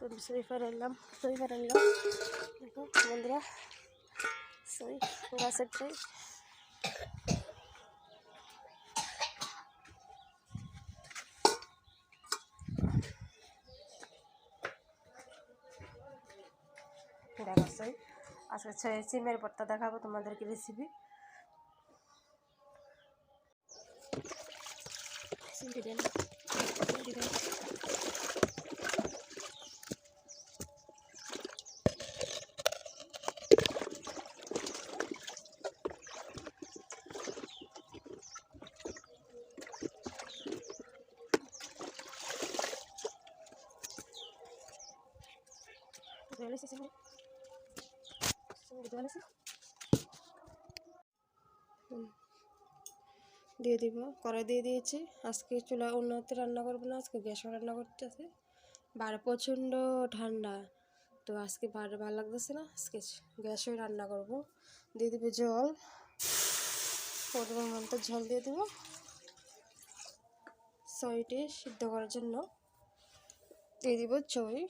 তো সই ফেরাইলাম সই ফেরাইলাম দেখো বন্ধুরা সই গাছের সই দেখো সই আজকে ছে- সিমের ভর্তা দেখাবো তোমাদেরকে রেসিপি সিম দিয়ে দিব, কড়াই দিয়ে দিয়েছি। আজকে চুলা উন্নতি রান্না করব না, আজকে গ্যাসে রান্না করতেছে বাইরে প্রচণ্ড ঠান্ডা, তো আজকে বাইরে ভালো লাগতেছে না, আজকে গ্যাসে রান্না করব। দিয়ে দিব জল, পরিমাণ মতো জল দিয়ে দেবো। সইটি সিদ্ধ করার জন্য। দিয়ে দিব চই।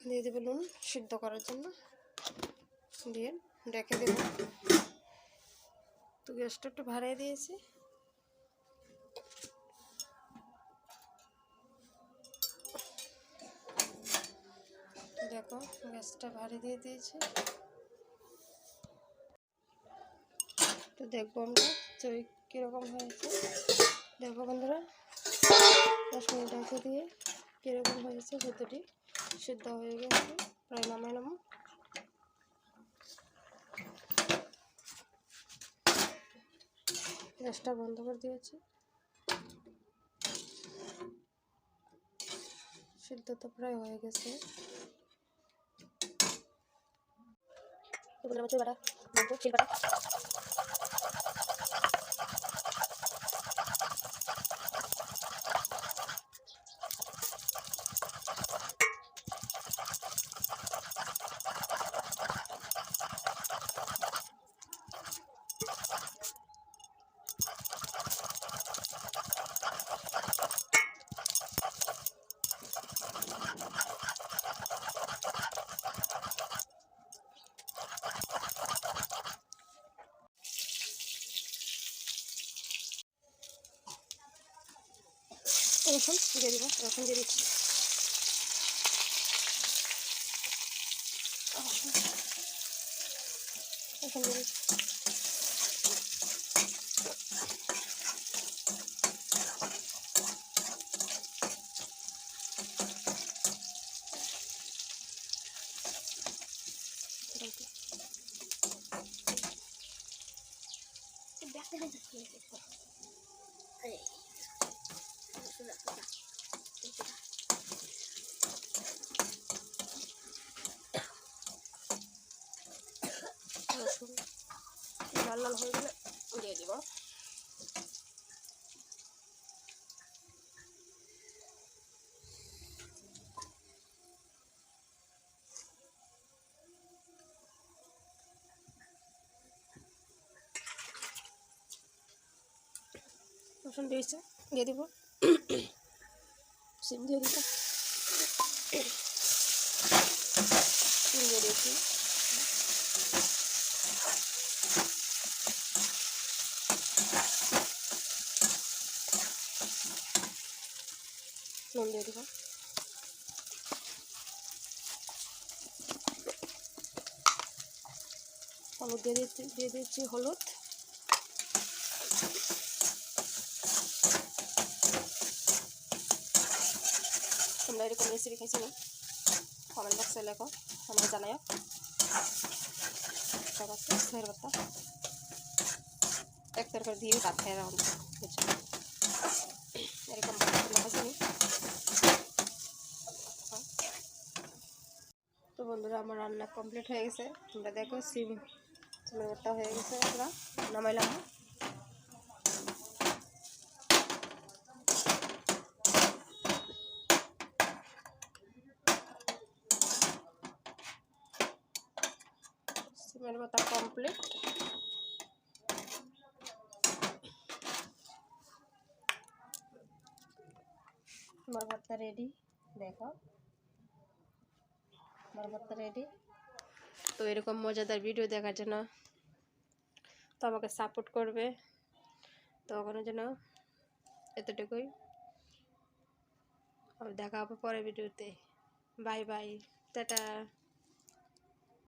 দিয়ে দেবো নুন সিদ্ধ করার জন্য। দিয়ে ডেকে দেবো। তো গ্যাসটা একটু ভাড়িয়ে দিয়েছি। দেখো গ্যাসটা ভারী দিয়ে দিয়েছি। তো দেখব আমরা চই কীরকম হয়েছে। দেখো বন্ধুরা, দশ মিনিট রেখে দিয়ে কীরকম হয়েছে ভেতরটি, সিদ্ধ হয়ে গেছে, প্রায় নামাই নামো গ্যাসটা বন্ধ করে দিয়েছি। সিদ্ধ তো প্রায় হয়ে গেছে। বাটা রসুন দিয়ে দিব রসুন দিয়ে দিচ্ছি। রসুন রসুন লাল লাল হয়ে গেলে দিয়ে দিব রসুন দিয়েছে দিয়ে দিব। সিম দিয়ে দিয়ে দিয়েছি। নুন দিয়ে হলুদ দিয়ে দিয়ে দিচ্ছি হলুদ তোমরা এরকম রেসিপি খাইছো না কমেন্ট বক্সে লেখো আমরা জানাইও আছে বার্তা এক তরকারি দিয়ে ভাত খাই রাখুন এরকম তোমরা খাইছো? তো বন্ধুরা আমার রান্না কমপ্লিট হয়ে গেছে তোমরা দেখো সিম সিমের হয়ে গেছে আমরা নামাইলাম ডিমের মাথা কমপ্লিট। আমার ভর্তা রেডি দেখো। আমার ভর্তা রেডি তো এরকম মজাদার ভিডিও দেখার জন্য তো আমাকে সাপোর্ট করবে। তো ওখানে যেন এতটুকুই। আমি দেখা হবে পরের ভিডিওতে বাই বাই টাটা।